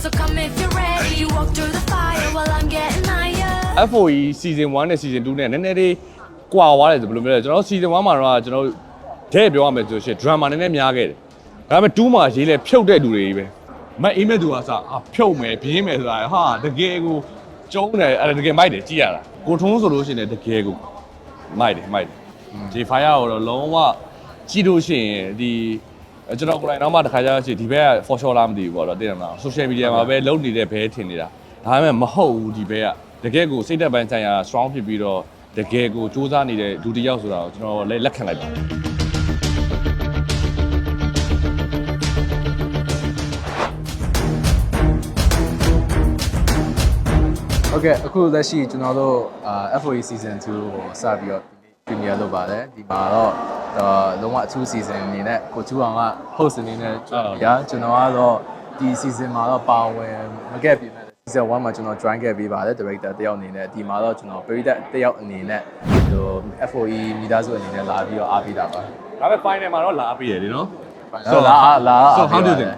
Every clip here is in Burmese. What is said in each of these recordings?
so come if you're ready. You walk through the fire while I'm getting higher. FOE season 1နဲ့ season 2နဲ့နည်းနည်းလေးကွာသွားတယ်ဆိုဘယ်လိုမျိုးလဲကျွန်တော်တို့ season 1မှာတော့ကျွန်တော်တို့တဲ့ပြောရမယ်ဆိုရှင် drama နည်းနည်းများခဲ့တယ်ဒါပေမဲ့2မှာရေးလဲဖြုတ်တဲ့လူတွေကြီးပဲမတ်အိမ်မဲ့သူကစအာဖြုတ်မယ်ပြင်းမယ်ဆိုတာဟာတကယ်ကိုကျုံးတယ်အဲ့ဒါတကယ်မိုက်တယ်ကြည့်ရတာကိုထုံးဆိုလို့ရှိရင်လည်းတကယ်ကိုမိုက်တယ်မိုက်တယ် J5 ကတော့လုံးဝကြည့်လို့ရှိရင်ဒီ ကျွန်တော်ကိုယ်တိုင်တော့မှတစ်ခါကျတော့ရှိဒီဘက်က for sure လားမသိဘူးပေါ့တော့သိတယ်မလား social media မှာပဲလုံနေတဲ့ဘဲထင်နေတာဒါပေမဲ့မဟုတ်ဘူးဒီဘက်ကတကယ်ကိုစိတ်သက်ပိုင်းဆိုင်ရာ strong ဖြစ်ပြီးတော့တကယ်ကိုစူးစမ်းနေတဲ့ဒုတိယဆိုတာကိုကျွန်တော်လည်းလက်ခံလိုက်ပါတယ်ဟုတ်ကဲ့အခုလက်ရှိကျွန်တော်တို့အာ FOE season 2ကိုစပြီးတော့ premier လုပ်ပါတယ်ဒီမှာတော့ အာလုံးဝအထူး season အနေနဲ့ကိုချူအောင်က host အနေနဲ့ရာကျွန်တော်ကတော့ဒီ season မှာတော့ပါဝင်မခဲ့ပြင်မဲ့ season 1မှာကျွန်တော် join ခဲ့ပေးပါတယ် director တယောက်အနေနဲ့ဒီမှာတော့ကျွန်တော်ပရိသတ်တယောက်အနေနဲ့ဟို FOE မိသားစုအနေနဲ့လာပြီးတော့အားပေးတာပါဒါပေမဲ့ final မှာတော့လာပြီးရတယ်နော် so လာလာ so how do you think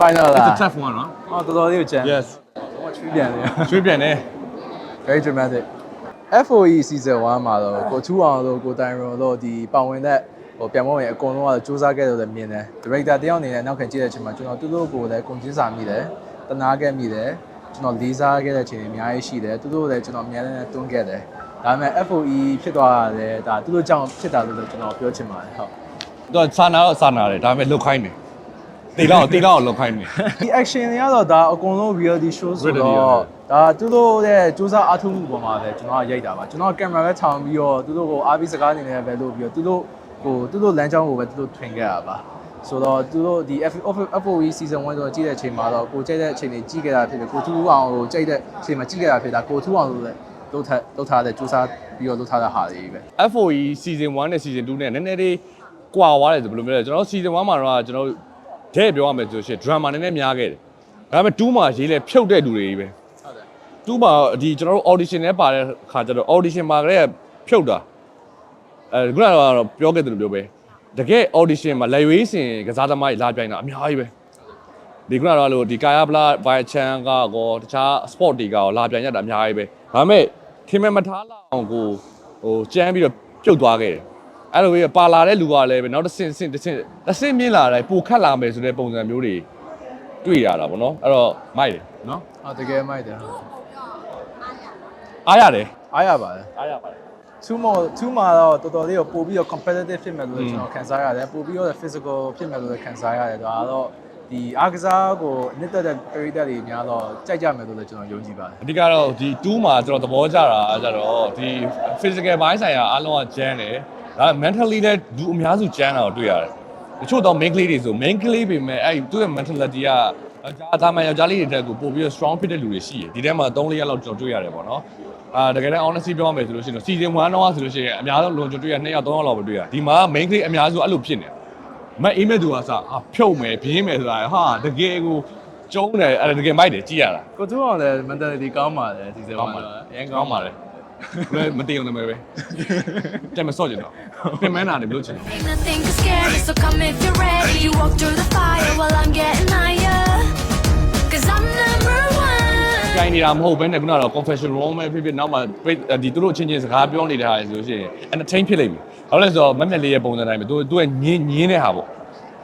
final it's လာ a tough one နော်ဟောတော်တော်လေးကိုကြံ yes ဟောချွေးပြန်နေရွှေ့ပြန်တယ် very dramatic FOE season 1မှာတော့ကိုချူအောင်တို့ကိုတိုင်ရွန်တို့ဒီပါဝင်တဲ့ဟိုပြန်မဝင်အကုန်လုံးကတော့စူးစမ်းခဲ့တယ်လို့မြင်တယ် director တယောက်အနေနဲ့နောက်ခံကြည့်တဲ့အချိန်မှာကျွန်တော်သူတို့ကိုလည်းကုန်ကျင်းစာမိတယ်တနာခဲ့မိတယ်ကျွန်တော်လေးစားခဲ့တဲ့အချိန်တွေအများကြီးရှိတယ်သူတို့လည်းကျွန်တော်အများနဲ့တွန်းခဲ့တယ်ဒါပေမဲ့ FOE ဖြစ်သွားတယ်ဒါသူတို့ကြောင့်ဖြစ်တာလို့လည်းကျွန်တော်ပြောချင်ပါတယ်ဟုတ်သူကစာနာတော့စာနာတယ်ဒါပေမဲ့လုတ်ခိုင်းတယ်တေလောက်တေလောက်လုတ်ခိုင်းတယ်ဒီ action တွေကတော့ဒါအကုန်လုံး reality show ဆို Reality တော့ show ဒါသူတို့ရဲ့စူးစမ်းအားထုတ်မှုပေါ်မှာပဲကျွန်တော်ကရိုက်တာပါကျွန်တော်ကင်မရာပဲထောင်ပြီးတော့သူတို့ကိုအားပြီးစကားအနေနဲ့ပဲလုပ်ပြီးတော့သူတို့ကိုသူတို့လမ်းကြောင်းကိုပဲသူတို့ထွင်ခဲ့တာပါဆိုတော့သူတို့ဒီ FOE season 1ဆိုတော့ကြည့်တဲ့အချိန်မှာတော့ကိုကြိုက်တဲ့အချိန်တွေကြည့်ခဲ့တာဖြစ်တယ်ကိုထူးအောင်ကိုကြိုက်တဲ့အချိန်မှာကြည့်ခဲ့တာဖြစ်တာကိုထူးအောင်လို့လည်းလုပ်ထားလုပ်ထားတဲ့စူးစမ်းပြီးတော့လုပ်ထားတဲ့ဟာတွေပဲ FOE season 1နဲ့ season 2နဲ့နည်းနည်းလေးကွာသွားတယ်ဆိုဘယ်လိုမျိုးလဲကျွန်တော်တို့ season 1မှာတော့ကျွန်တော်တို့တဲ့ပြောရမယ်ဆိုရှင် drama နည်းနည်းများခဲ့တယ်ဒါပေမဲ့2မှာရေးလဲဖြုတ်တဲ့လူတွေကြီးပဲဟု တ်တယ်2မှာဒီကျွန်တော်တို့ audition နဲ့ပါတဲ့ခါကျတော့ audition မှာကလေးကဖြုတ်တာအဲခုနကတော့ပြောခဲ့တယ်လို့ပြောပဲတကယ် audition မှာလက်ရွေးစင်ကစားသမားကြီးလာပြိုင်တာအများကြီးပဲဒီခုနကတော့လို့ဒီကာယပလာဘိုင်ချန်ကကောတခြား sport တွေကကောလာပြိုင်ရတာအများကြီးပဲဒါပေမဲ့ခင်မမထားလောက်အောင်ကိုဟိုကြမ်းပြီးတော့ပြုတ်သွားခဲ့တယ်အဲ့လိုပဲပါလာတဲ့လူကလည်းပဲနောက်တစ်ဆင့်ဆင့်တစ်ဆင့်တစ်ဆင့်မြင့်လာတယ်ပိုခတ်လာမယ်ဆိုတဲ့ပုံစံမျိုးတွေတွေ့ရတာပေါ့နော်အဲ့တော့မိုက်တယ်နော်ဟုတ်တကယ်မိုက်တယ် အားရတယ်အားရပါတယ်အားရပါတယ် two more two မှာတော့တော်တော်လေးကိုပို့ပြီးတော့ competitive ဖြစ်မယ်လို့လည်းကျွန်တော်ခံစားရတယ်ပို့ပြီးတော့ physical ဖြစ်မယ်လို့လည်းခံစားရတယ်ဒါကတော့ဒီအားကစားကိုအနစ်သက်တဲ့ပရိသတ်တွေများတော့ကြိုက်ကြမယ်လို့လည်းကျွန်တော်ယုံကြည်ပါတယ်အဓိကတော့ဒီ2မှာကျွန်တော်သဘောကျတာကကြတော့ဒီ physical ဘိုင်းဆိုင်ရာအားလုံးကကျန်းတယ်ဒါ mentally လည်းလူအများစုကျန်းတာကိုတွေ့ရတယ်တချို့တော့ main ကလေးတွေဆို main ကလေးပဲမဲ့အဲ့သူ့ရဲ့ mentality က အာသာမန်ယောက်ျားလေးတွေတက်ကိုပို့ပြီးတော့ strong ဖြစ်တဲ့လူတွေရှိတယ်ဒီထဲမှာ3-4ရက်လောက်ကျွန်တော်တွေ့ရတယ်ပေါ့နော်အာတကယ်တမ်း honesty ပြောရမယ်ဆိုလို့ရှိရင် season 1တော့ဆိုလို့ရှိရင်အများဆုံးလုံကျွန်တော်တွေ့ရ2ယောက်3ယောက်လောက်ပဲတွေ့ရဒီမှာ main ကလေးအများစုအဲ့လိုဖြစ်နေတယ်မတ်အိမ်မဲ့သူကစအာဖြုတ်မယ်ပြင်းမယ်ဆိုတာဟာတကယ်ကိုကျုံးတယ်အဲ့ဒါတကယ်မိုက်တယ်ကြည့်ရတာကိုတူအောင်လည်း mentality ကောင်းပါတယ်ဒီစက်ကောမှာင်းပါလားအရင်ကောကောင်းင်းပါပါတတယ်ယ်ဘယ်မတည်အောင်လည်းပဲတက်မစော့ကြတော့ပြင်မန်းတာလည်းမလုပ်ချင်ဘူး Ain't nothing to scare me, so come if you're ready. You walk through the fire while I'm getting higher. ကြိုင်နေတာမဟုတ်ဘဲနဲ့ခုနကတော့ confession room ပဲဖြစ်ဖြစ်နောက်မှဒီသူတို့ချင်းချင်းစကားပြောနေတဲ့ဟာဆိုလို့ရှိရင် entertain ဖြစ်လိမ့်မယ်ဘာလို့လဲဆိုတော့မက်မက်လေးရဲ့ပုံစံတိုင်းပဲသူသူကညင်းညင်းတဲ့ဟာပေါ့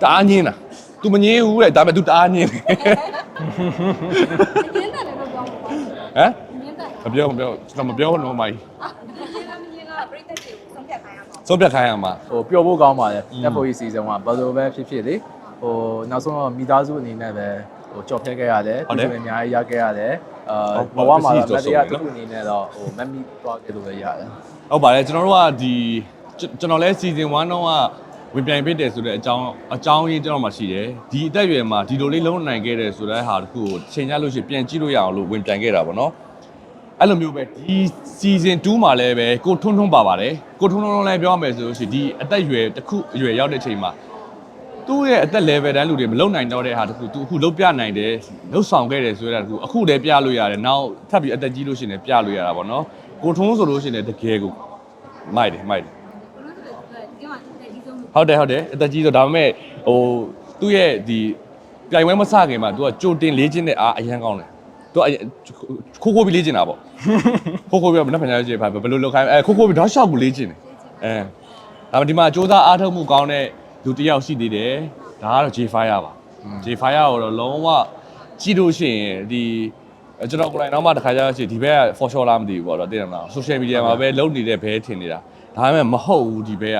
တအားညင်းတာ तू မညင်းဘူးတဲ့ဒါပေမဲ့ तू တအားညင်းတယ်ညင်းတယ်လည်းမပြောဘူးပေါ့ဟမ်ညင်းတယ်မပြောမပြောကျွန်တော်မပြောတော့မိုင်းအာညင်းလားမညင်းလားပြိတ္တတွေကိုဆုံးဖြတ်ခိုင်းရမှာဆုံးဖြတ်ခိုင်းရမှာဟိုပျော်ဖို့ကောင်းပါတယ် FOE season 1ဘယ်လိုပဲဖြစ်ဖြစ်လေဟိုနောက်ဆုံးတော့မိသားစုအနေနဲ့ပဲ ဟိုကြော်ဖြတ်ခဲ့ရတယ်သူတွေအများကြီးရခဲ့ရတယ်အာဘဝမှာတော့မတရားတစ်ခုအနေနဲ့တော့ဟိုမက်မီသွားခဲ့လို့လည်းရတယ်ဟုတ်ပါတယ်ကျွန်တော်တို့ကဒီကျွန်တော်လဲ season 1တော့ကဝင်ပြိုင်ပေးတယ်ဆိုတဲ့အကြောင်းအကြောင်းရင်းကျွန်တော်မှရှိတယ်ဒီအသက်အရွယ်မှာဒီလိုလေးလုံးနိုင်ခဲ့တယ်ဆိုတဲ့ဟာတခုကိုချိန်ရလို့ရှိရင်ပြန်ကြည့်လို့ရအောင်လို့ဝင်ပြိုင်ခဲ့တာပေါ့နော်အဲ့လိုမျိုးပဲဒီ season 2မှာလည်းပဲကိုထွန်းထွန်းပါပါတယ်ကိုထွန်းထွန်းလည်းပြောရမယ်ဆိုလို့ရှိရင်ဒီအသက်အရွယ်တစ်ခုအရွယ်ရောက်တဲ့ချိန်မှာ သူ့ရဲ့အသက် level တန်းလူတွေမလုံနိုင်တော့တဲ့ဟာတခုသူအခုလုံပြနိုင်တယ်လုံဆောင်ခဲ့တယ်ဆိုတဲ့တခုအခုတည်းပြလို့ရတယ်နောက်ထပ်ပြီးအသက်ကြီးလို့ရှိရင်လည်းပြလို့ရတာပေါ့နော်ကိုထွန်းဆိုလို့ရှိရင်လည်းတကယ်ကိုမိုက်တယ်မိုက်တယ် ဘလို့ဆိုတော့ဒီမှာတက်ကြီးဆုံး ဟုတ်တယ်ဟုတ်တယ်အသက်ကြီးဆိုဒါပေမဲ့ဟိုသူ့ရဲ့ဒီ ပြိုင်ပွဲမစခင်မှာ तू ကကြိုတင်လေးချင်းတဲ့အားအရန်ကောင်းတယ် तू အရင်ခိုးခိုးပြီးလေးချင်းတာပေါ့ခိုးခိုးပြီးတော့မနှက်ဖန်ကြည့်ဘယ်လိုလုပ်ခိုင်းအဲခိုးခိုးပြီးဓာတ်ရှောက်ကိုလေးချင်းတယ်အဲဒါပေမဲ့ဒီမှာစ조사အားထုတ်မှုကောင်းတဲ့ လူတစ်ယောက်ရှိသေးတယ်ဒါကတော့ J-Fire ပါ J-Fire ကိုတော့လုံးဝကြည့်လို့ရှိရင်ဒီကျွန်တော်ကိုယ်တိုင်တော့မှတစ်ခါကျတော့ရှိဒီဘက်က for sure လားမသိဘူးပေါ့တော့သိတယ်မလား social media မှာပဲလုံးနေတဲ့ဘဲထင်နေတာဒါပေမဲ့မဟုတ်ဘူးဒီဘက်က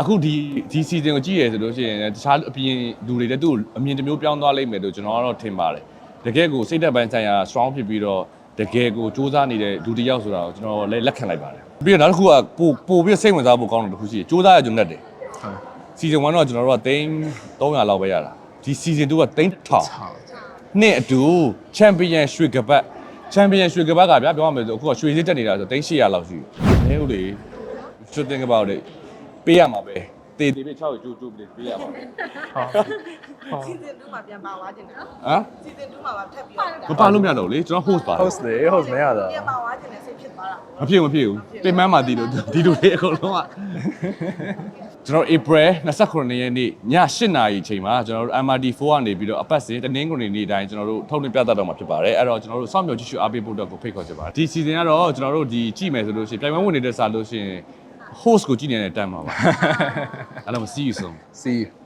အခုဒီဒီ season ကိုကြည့်ရဆိုလို့ရှိရင်တခြားအပြင်လူတွေလည်းသူ့ကိုအမြင်တစ်မျိုးပြောင်းသွားလိမ့်မယ်လို့ကျွန်တော်ကတော့ထင်ပါတယ်တကယ်ကိုစိတ်သက်ပိုင်းဆိုင်ရာ strong ဖြစ်ပြီးတော့တကယ်ကိုစူးစမ်းနေတဲ့လူတစ်ယောက်ဆိုတာကိုကျွန်တော်လည်းလက်ခံလိုက်ပါတယ်ပြီးတော့နောက်တစ်ခုကပို့ပို့ပြီးစိတ်ဝင်စားဖို့ကောင်းတယ်တစ်ခုရှိတယ်စူးစမ်းရကြုံနဲ့တယ် season 1တော့ကျွန်တော်တို့ကသိန်း300လောက်ပဲရတာဒီ season 2ကသိန်း1000နှစ်အတူ champion ရွှေကပတ် champion ရွှေကပတ်ကဗျာပြောရမယ်ဆိုအခုကရွှေစစ်တက်နေတာဆိုသိန်း800လောက်ရှိတယ်အဲဟုတ်လေ should think about it ပေးရမှာပဲတေးတေးပဲ6ကျိုးကျိုးပေးရမှာပဲစီဇန်2မှာပြန်ပါသွားခြင်းတယ်နော်ဟမ်စီဇန်2မှာပါထပ်ပြီးတော့မပါလို့မရတော့ဘူးလေကျွန်တော် host ပါ host လေ host မရတော့ပြန်ပါသွားခြင်းနဲ့စိတ်ဖြစ်သွားတာမဖြစ်မဖြစ်ဘူးတင်မန်းမှာဒီလိုဒီလိုလေးအကုန်လုံးက ကျွန်တော် April 29ရက်နေ့ည8နာရီအချိန်မှာကျွန်တော်တို့ MRT4 ကနေပြီးတော့အပတ်စဉ်တနင်္ဂနွေနေ့တိုင်းကျွန်တော်တို့ထုတ်လွှင့်ပြသတော့မှာဖြစ်ပါတယ်အဲ့တော့ကျွန်တော်တို့စောင့်မျှော်ကြည့်ရှုအားပေးဖို့အတွက်ကိုဖိတ်ခေါ်ချင်ပါတယ်ဒီ season ကတော့ကျွန်တော်တို့ဒီကြည့်မယ်ဆိုလို့ရှိရင်ပြိုင်ပွဲဝင်နေတဲ့စာလို့ရှိရင် host ကိုကြည့်နေတဲ့တန်းမှာပါအဲ့တော့ see you soon see you